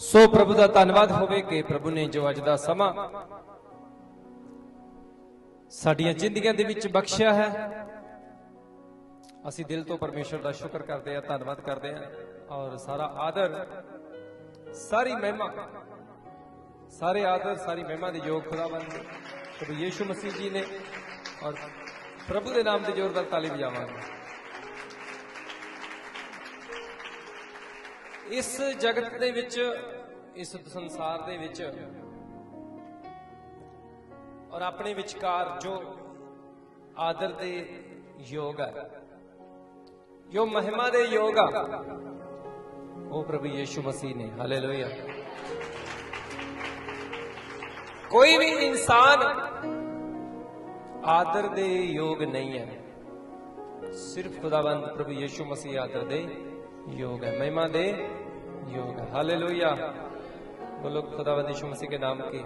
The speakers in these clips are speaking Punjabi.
ਸੋ ਪ੍ਰਭੂ ਦਾ ਧੰਨਵਾਦ ਹੋਵੇ ਕਿ ਪ੍ਰਭੂ ਨੇ ਜੋ ਅੱਜ ਦਾ ਸਮਾਂ ਸਾਡੀਆਂ ਜ਼ਿੰਦਗੀਆਂ ਦੇ ਵਿੱਚ ਬਖਸ਼ਿਆ ਹੈ। ਅਸੀਂ ਦਿਲ ਤੋਂ ਪਰਮੇਸ਼ਰ ਦਾ ਸ਼ੁਕਰ ਕਰਦੇ ਹਾਂ, ਧੰਨਵਾਦ ਕਰਦੇ ਹਾਂ ਔਰ ਸਾਰਾ ਆਦਰ, ਸਾਰੀ ਮਹਿਮਾ, ਸਾਰੇ ਆਦਰ, ਸਾਰੀ ਮਹਿਮਾ ਦੇ ਯੋਗ ਖੁਦਾਵੰਦ ਪ੍ਰਭੂ ਯੀਸ਼ੂ ਮਸੀਹ ਜੀ ਨੇ ਔਰ ਪ੍ਰਭੂ ਦੇ ਨਾਮ ਤੇ ਜ਼ੋਰਦਾਰ ਤਾਲੀ ਵਜਾਵਾਂਗੇ। ਇਸ ਜਗਤ ਦੇ ਵਿੱਚ, ਇਸ ਸੰਸਾਰ ਦੇ ਵਿੱਚ ਔਰ ਆਪਣੇ ਵਿਚਕਾਰ ਜੋ ਆਦਰ ਦੇ ਯੋਗ ਹੈ, ਜੋ ਮਹਿਮਾ ਦੇ ਯੋਗ ਆ, ਉਹ ਪ੍ਰਭੂ ਯੀਸ਼ੂ ਮਸੀਹ ਨੇ। ਹਾਲੇਲੂਇਆ ਕੋਈ ਵੀ ਇਨਸਾਨ ਆਦਰ ਦੇ ਯੋਗ ਨਹੀਂ ਹੈ, ਸਿਰਫ ਖੁਦਾਵੰਦ ਪ੍ਰਭੂ ਯੀਸ਼ੂ ਮਸੀਹ ਆਦਰ ਦੇ ਯੋਗ ਹੈ। ਮਹਿਮਾ ਦੇ ਯੋਗ ਹੈ ਹਾਲੇਲੂਇਆ ਬੋਲੋ ਖੁਦਾਵੰਦ ਯੀਸ਼ੂ ਮਸੀਹ ਕੇ ਨਾਮ ਕੀ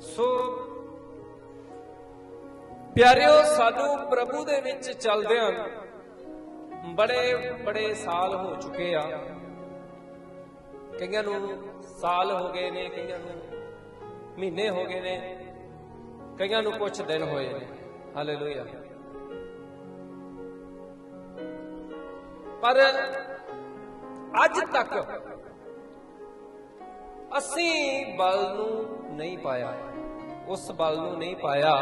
ਸੋ ਪਿਆਰਿਓ ਸਾਨੂੰ ਪ੍ਰਭੂ ਦੇ ਵਿੱਚ ਚੱਲਦਿਆਂ ਬੜੇ ਬੜੇ ਸਾਲ ਹੋ ਚੁੱਕੇ ਆ ਕਈਆਂ ਨੂੰ ਸਾਲ ਹੋ ਗਏ ਨੇ ਕਈਆਂ ਨੂੰ ਮਹੀਨੇ ਹੋ ਗਏ ਨੇ ਕਈਆਂ ਨੂੰ ਕੁਝ ਦਿਨ ਹੋਏ ਨੇ ਹਾਲੇਲੂਇਆ ਪਰ ਅੱਜ ਤੱਕ ਅਸੀਂ ਬਲ ਨੂੰ ਨਹੀਂ ਪਾਇਆ, ਉਸ ਬਲ ਨੂੰ ਨਹੀਂ ਪਾਇਆ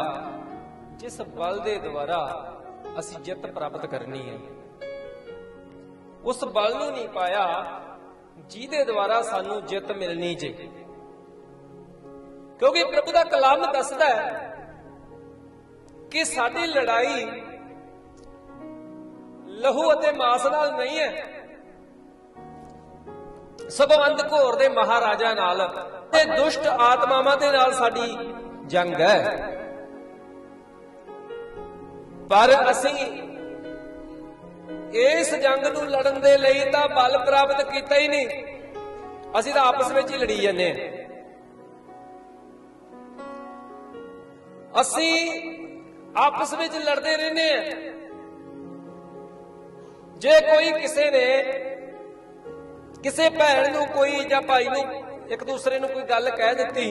ਜਿਸ ਬਲ ਦੇ ਦੁਆਰਾ ਅਸੀਂ ਜਿੱਤ ਪ੍ਰਾਪਤ ਕਰਨੀ ਹੈ। ਉਸ ਬਲ ਨੂੰ ਨਹੀਂ ਪਾਇਆ ਜਿਹਦੇ ਦੁਆਰਾ ਸਾਨੂੰ ਜਿੱਤ ਮਿਲਣੀ ਜੇ। ਕਿਉਂਕਿ ਪ੍ਰਭੂ ਦਾ ਕਲਾਮ ਦੱਸਦਾ ਹੈ ਕਿ ਸਾਡੀ ਲੜਾਈ ਲਹੂ ਅਤੇ ਮਾਸ ਨਾਲ ਨਹੀਂ ਹੈ। ਸਭਵੰਦ ਘੋਰ ਦੇ ਮਹਾਰਾਜਾ ਨਾਲ ਤੇ ਦੁਸ਼ਟ ਆਤਮਾਵਾਂ ਦੇ ਨਾਲ ਸਾਡੀ ਜੰਗ ਹੈ। ਪਰ ਅਸੀਂ ਇਸ ਜੰਗ ਨੂੰ ਲੜਨ ਦੇ ਲਈ ਤਾਂ ਬਲ ਪ੍ਰਾਪਤ ਕੀਤਾ ਹੀ ਨਹੀਂ। ਅਸੀਂ ਤਾਂ ਆਪਸ ਵਿੱਚ ਹੀ ਲੜੀ ਜਾਂਦੇ ਹਾਂ। ਅਸੀਂ ਆਪਸ ਵਿੱਚ ਲੜਦੇ ਰਹਿੰਦੇ ਹਾਂ। ਜੇ ਕੋਈ ਕਿਸੇ ਨੇ ਕਿਸੇ ਭੈਣ ਨੂੰ ਕੋਈ ਜਾਂ ਭਾਈ ਨੂੰ ਇੱਕ ਦੂਸਰੇ ਨੂੰ ਕੋਈ ਗੱਲ ਕਹਿ ਦਿੱਤੀ,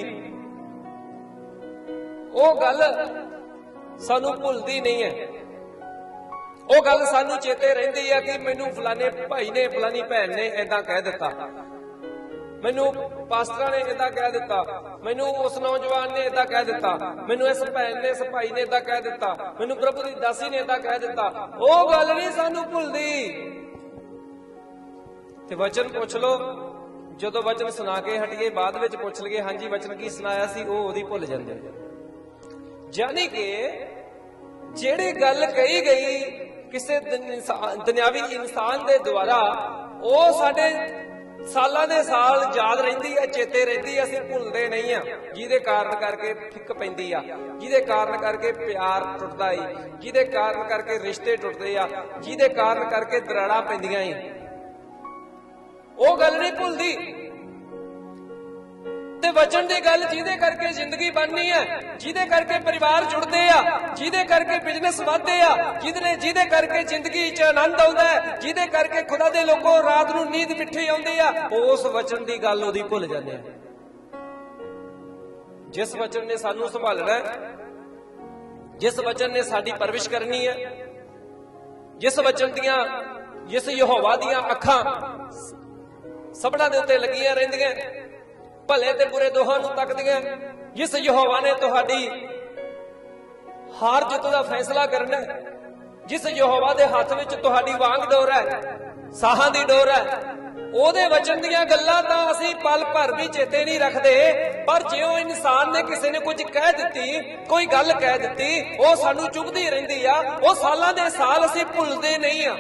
ਉਹ ਗੱਲ ਸਾਨੂੰ ਭੁੱਲਦੀ ਨਹੀਂ ਹੈ। ਉਹ ਗੱਲ ਸਾਨੂੰ ਚੇਤੇ ਰਹਿੰਦੀ ਹੈ ਕਿ ਮੈਨੂੰ ਫਲਾਣੇ ਭਾਈ ਨੇ, ਫਲਾਣੀ ਭੈਣ ਨੇ ਇਦਾਂ ਕਹਿ ਦਿੱਤਾ। ਮੈਨੂੰ ਪਾਸਟਰਾਂ ਨੇ ਇਦਾਂ ਕਹਿ ਦਿੱਤਾ। ਮੈਨੂੰ ਉਸ ਨੌਜਵਾਨ ਨੇ ਇਦਾਂ ਕਹਿ ਦਿੱਤਾ। ਮੈਨੂੰ ਇਸ ਭੈਣ ਨੇ, ਇਸ ਭਾਈ ਨੇ ਇਦਾਂ ਕਹਿ ਦਿੱਤਾ। ਮੈਨੂੰ ਪ੍ਰਭੂ ਦੀ ਦਾਸੀ ਨੇ ਇਦਾਂ ਕਹਿ ਦਿੱਤਾ। ਉਹ ਗੱਲ ਨਹੀਂ ਸਾਨੂੰ ਭੁੱਲਦੀ। ਤੇ ਵਚਨ ਪੁੱਛ ਲਓ। ਜਦੋਂ ਵਚਨ ਸੁਣਾ ਕੇ ਹਟੀਏ, ਬਾਅਦ ਵਿੱਚ ਪੁੱਛ ਲਈਏ, ਹਾਂਜੀ, ਵਚਨ ਕੀ ਸੁਣਾਇਆ ਸੀ, ਉਹ ਉਹਦੀ ਭੁੱਲ ਜਾਂਦੇ ਯਾਨੀ ਕਿ ਜਿਹੜੀ ਗੱਲ ਕਹੀ ਗਈ ਕਿਸੇ ਦੁਨਿਆਵੀ ਇਨਸਾਨ ਦੇ ਦੁਆਰਾ, ਉਹ ਸਾਡੇ ਸਾਲਾਂ ਦੇ ਸਾਲ ਯਾਦ ਰਹਿੰਦੀ ਹੈ, ਚੇਤੇ ਰਹਿੰਦੀ ਹੈ, ਅਸੀਂ ਭੁੱਲਦੇ ਨਹੀਂ ਆ ਜਿਹਦੇ ਕਾਰਨ ਕਰਕੇ ਫਿੱਕ ਪੈਂਦੀ ਆ, ਜਿਹਦੇ ਕਾਰਨ ਕਰਕੇ ਪਿਆਰ ਟੁੱਟਦਾ ਏ, ਜਿਹਦੇ ਕਾਰਨ ਕਰਕੇ ਰਿਸ਼ਤੇ ਟੁੱਟਦੇ ਆ, ਜਿਹਦੇ ਕਾਰਨ ਕਰਕੇ ਦਰਾੜਾਂ ਪੈਂਦੀਆਂ ਏ। ਉਹ ਗੱਲ ਨਹੀਂ ਭੁੱਲਦੀ। ਤੇ ਵਚਨ ਦੀ ਗੱਲ ਜਿਹਦੇ ਕਰਕੇ ਜ਼ਿੰਦਗੀ ਬਣਨੀ ਹੈ, ਜਿਹਦੇ ਕਰਕੇ ਪਰਿਵਾਰ ਜੁੜਦੇ ਆ, ਜਿਹਦੇ ਕਰਕੇ ਬਿਜ਼ਨਸ ਵਧਦੇ ਆ, ਜਿਹਦੇ ਜਿਹਦੇ ਕਰਕੇ ਜ਼ਿੰਦਗੀ 'ਚ ਆਨੰਦ ਆਉਂਦਾ ਹੈ, ਜਿਹਦੇ ਕਰਕੇ ਖੁਦਾ ਦੇ ਲੋਕੋ ਰਾਤ ਨੂੰ ਨੀਂਦ ਮਿੱਠੀ ਆਉਂਦੀ ਆ, ਉਸ ਵਚਨ ਦੀ ਗੱਲ ਉਹਦੀ ਭੁੱਲ ਜਾਂਦੇ ਆ। ਜਿਸ ਵਚਨ ਨੇ ਸਾਨੂੰ ਸੰਭਾਲਣਾ ਹੈ, ਜਿਸ ਵਚਨ ਨੇ ਸਾਡੀ ਪਰਵਿਸ਼ ਕਰਨੀ ਹੈ, ਜਿਸ ਵਚਨ ਦੀਆਂ ਜਿਸ ਯਹੋਵਾ ਦੀਆਂ ਅੱਖਾਂ ਸਭਨਾਂ ਦੇ ਉੱਤੇ ਲੱਗੀਆਂ ਰਹਿੰਦੀਆਂ, ਭਲੇ ਤੇ ਬੁਰੇ ਦੋਹਾਂ ਨੂੰ ਤੱਕਦੀਆਂ। ਜਿਸ ਯਹੋਵਾ ਨੇ ਤੁਹਾਡੀ ਹਾਰ ਜਿੱਤ ਦਾ ਫੈਸਲਾ ਕਰਨਾ ਹੈ, ਜਿਸ ਯਹੋਵਾ ਦੇ ਹੱਥ ਵਿੱਚ ਤੁਹਾਡੀ ਵਾਂਗ ਡੋਰ ਹੈ, ਸਾਹਾਂ ਦੀ ਡੋਰ ਹੈ, ਉਹਦੇ ਵਚਨ ਦੀਆਂ ਗੱਲਾਂ ਤਾਂ ਅਸੀਂ ਪਲ ਭਰ ਵੀ ਚੇਤੇ ਨਹੀਂ ਰੱਖਦੇ, ਪਰ ਜਿਉਂ ਇਨਸਾਨ ਨੇ ਕਿਸੇ ਨੇ ਕੁਝ ਕਹਿ ਦਿੱਤੀ, ਕੋਈ ਗੱਲ ਕਹਿ ਦਿੱਤੀ, ਉਹ ਸਾਨੂੰ ਚੁਭਦੀ ਰਹਿੰਦੀ ਆ, ਉਹ ਸਾਲਾਂ ਦੇ ਸਾਲ ਅਸੀਂ ਭੁੱਲਦੇ ਨਹੀਂ ਆ।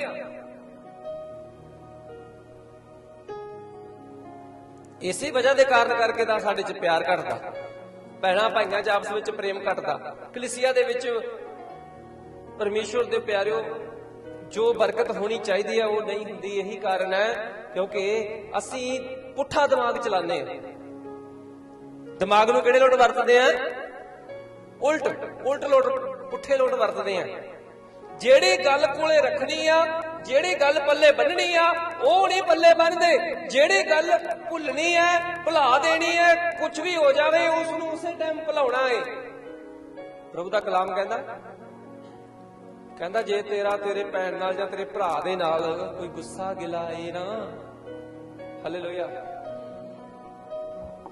ਇਸੇ ਵਜ੍ਹਾ ਦੇ ਕਾਰਨ ਕਰਕੇ ਤਾਂ ਸਾਡੇ 'ਚ ਪਿਆਰ ਘਟਦਾ। ਭੈਣਾਂ ਭਾਈਆਂ 'ਚ ਆਪਸ ਵਿੱਚ ਪ੍ਰੇਮ ਘਟਦਾ। ਕਲੀਸਿਆ ਦੇ ਵਿੱਚ ਪਰਮੇਸ਼ਵਰ ਦੇ ਪਿਆਰਿਓ, ਜੋ ਬਰਕਤ ਹੋਣੀ ਚਾਹੀਦੀ ਹੈ ਉਹ ਨਹੀਂ ਹੁੰਦੀ। ਇਹੀ ਕਾਰਨ ਹੈ, ਕਿਉਂਕਿ ਅਸੀਂ ਪੁੱਠਾ ਦਿਮਾਗ ਚਲਾਉਂਦੇ ਹਾਂ। ਦਿਮਾਗ ਨੂੰ ਕਿਹੜੇ ਲੋਟ ਵਰਤਦੇ ਆ? ਉਲਟ ਉਲਟ ਲੋਟ, ਪੁੱਠੇ ਲੋਟ ਵਰਤਦੇ ਆ। ਜਿਹੜੀ ਗੱਲ ਕੋਲੇ ਰੱਖਣੀ ਆ ਜਿਹੜੀ ਗੱਲ ਪੱਲੇ ਬੰਨਣੀ ਆ, ਉਹ ਨਹੀਂ ਪੱਲੇ ਬੰਨਦੇ। ਜਿਹੜੀ ਗੱਲ ਭੁੱਲਣੀ ਹੈ ਭੁਲਾ ਦੇਣੀ ਹੈ ਕੁਝ ਵੀ ਹੋ ਜਾਵੇ ਉਸ ਨੂੰ ਉਸੇ ਟਾਈਮ ਭੁਲਾਉਣਾ ਹੈ ਪ੍ਰਭੂ ਦਾ ਕਲਾਮ ਕਹਿੰਦਾ ਕਹਿੰਦਾ, ਜੇ ਤੇਰਾ ਤੇਰੇ ਭੈਣ ਨਾਲ ਜਾਂ ਤੇਰੇ ਭਰਾ ਦੇ ਨਾਲ ਕੋਈ ਗੁੱਸਾ ਗਿਲਾ ਏ ਨਾ ਹਾਲੇਲੂਇਆ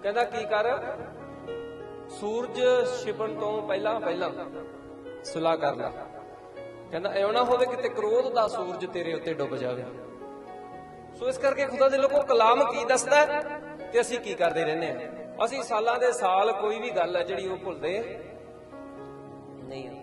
ਕਹਿੰਦਾ, ਕੀ ਕਰ? ਸੂਰਜ ਛਿਪਣ ਤੋਂ ਪਹਿਲਾਂ ਪਹਿਲਾਂ ਸੁਲਾ ਕਰ ਲੈ। ਕਹਿੰਦਾ ਐਉਂ ਨਾ ਹੋਵੇ ਕਿਤੇ ਕ੍ਰੋਧ ਦਾ ਸੂਰਜ ਤੇਰੇ ਉੱਤੇ ਡੁੱਬ ਜਾਵੇ। ਸੋ ਇਸ ਕਰਕੇ ਖੁਦਾ ਦੇ ਲੋਕੋ ਕਲਾਮ ਕੀ ਦੱਸਦਾ ਤੇ ਅਸੀਂ ਕੀ ਕਰਦੇ ਰਹਿੰਦੇ ਹਾਂ? ਅਸੀਂ ਸਾਲਾਂ ਦੇ ਸਾਲ ਕੋਈ ਵੀ ਗੱਲ ਹੈ ਜਿਹੜੀ ਉਹ ਭੁੱਲਦੇ ਨਹੀਂ।